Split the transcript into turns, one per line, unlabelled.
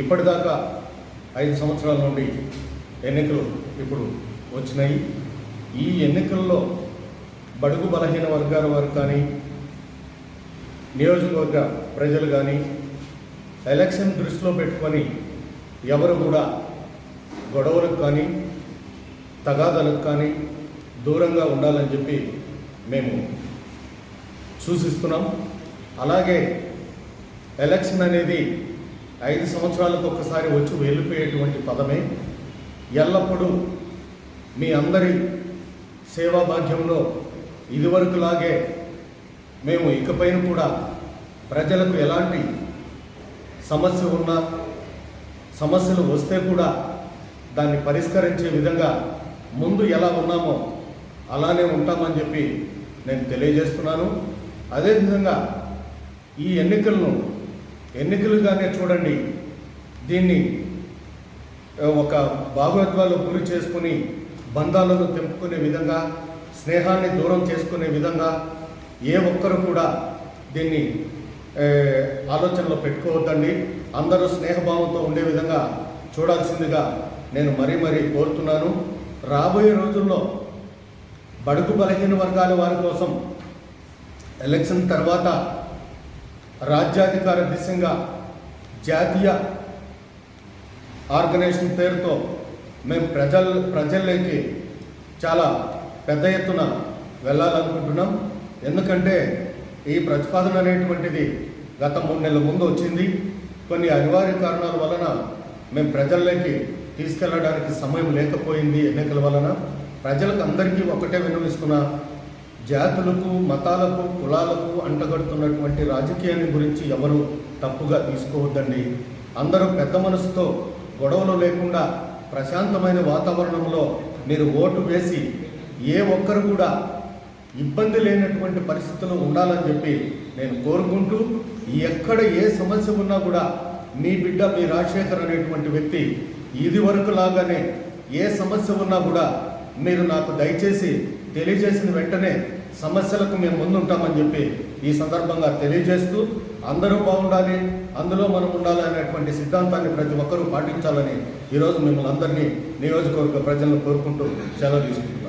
ఇప్పటిదాకా ఐదు సంవత్సరాల నుండి ఎన్నికలు ఇప్పుడు వచ్చినాయి. ఈ ఎన్నికల్లో బడుగు బలహీన వర్గాల వారు కానీ నియోజకవర్గ ప్రజలు కానీ ఎలక్షన్ దృష్టిలో పెట్టుకొని ఎవరు కూడా గొడవలకు కానీ తగాదాలకు కానీ దూరంగా ఉండాలని చెప్పి మేము సూచిస్తున్నాం. అలాగే ఎలక్షన్ అనేది ఐదు సంవత్సరాలకు ఒక్కసారి వచ్చి వెళ్ళిపోయేటువంటి పదమే ఎల్లప్పుడూ మీ అందరి సేవా భాగ్యంలో ఇదివరకులాగే మేము ఇకపైన కూడా ప్రజలకు ఎలాంటి సమస్య ఉన్నా సమస్యలు వస్తే కూడా దాన్ని పరిష్కరించే విధంగా ముందు ఎలా ఉన్నామో అలానే ఉంటామని చెప్పి నేను తెలియజేస్తున్నాను. అదేవిధంగా ఈ ఎన్నికలను ఎన్నికలుగానే చూడండి దీన్ని ఒక భాగవత్వాలు గురి చేసుకుని బంధాలను తెంపుకునే విధంగా స్నేహాన్ని దూరం చేసుకునే విధంగా ఏ ఒక్కరు కూడా దీన్ని ఆలోచనలో పెట్టుకోవద్దండి. అందరూ స్నేహభావంతో ఉండే విధంగా చూడాల్సిందిగా నేను మరీ మరీ కోరుతున్నాను. రాబోయే రోజుల్లో బడుగు బలహీన వర్గాల వారి కోసం ఎలక్షన్ తర్వాత రాజ్యాధికార దిశగా జాతీయ ఆర్గనైజేషన్ పేరుతో మేము ప్రజల ప్రజల్లోకి చాలా పెద్ద ఎత్తున వెళ్ళాలనుకుంటున్నాం. ఎందుకంటే ఈ ప్రతిపాదన అనేటువంటిది గత మూడు నెలల ముందు వచ్చింది. కొన్ని అనివార్య కారణాల వలన మేము ప్రజల్లోకి తీసుకెళ్ళడానికి సమయం లేకపోయింది ఎన్నికల వలన. ప్రజలకు అందరికీ ఒకటే విన్నవిస్తున్నా జాతులకు మతాలకు కులాలకు అంటగడుతున్నటువంటి రాజకీయాన్ని గురించి ఎవరు తప్పుగా తీసుకోవద్దండి. అందరూ పెద్ద మనసుతో గొడవలు లేకుండా ప్రశాంతమైన వాతావరణంలో మీరు ఓటు వేసి ఏ ఒక్కరు కూడా ఇబ్బంది లేనటువంటి పరిస్థితులు ఉండాలని చెప్పి నేను కోరుకుంటూ ఎక్కడ ఏ సమస్య ఉన్నా కూడా మీ బిడ్డ మీ రాజశేఖర్ అనేటువంటి వ్యక్తి ఇది వరకు లాగానే ఏ సమస్య ఉన్నా కూడా మీరు నాకు దయచేసి తెలియజేసిన వెంటనే సమస్యలకు మేము ముందుంటామని చెప్పి ఈ సందర్భంగా తెలియజేస్తూ అందరూ బాగుండాలి అందులో మనం ఉండాలి అనేటువంటి సిద్ధాంతాన్ని ప్రతి ఒక్కరూ పాటించాలని ఈరోజు మిమ్మల్ని అందరినీ నియోజకవర్గ ప్రజలను కోరుకుంటూ సెలవు తీసుకుంటున్నాం.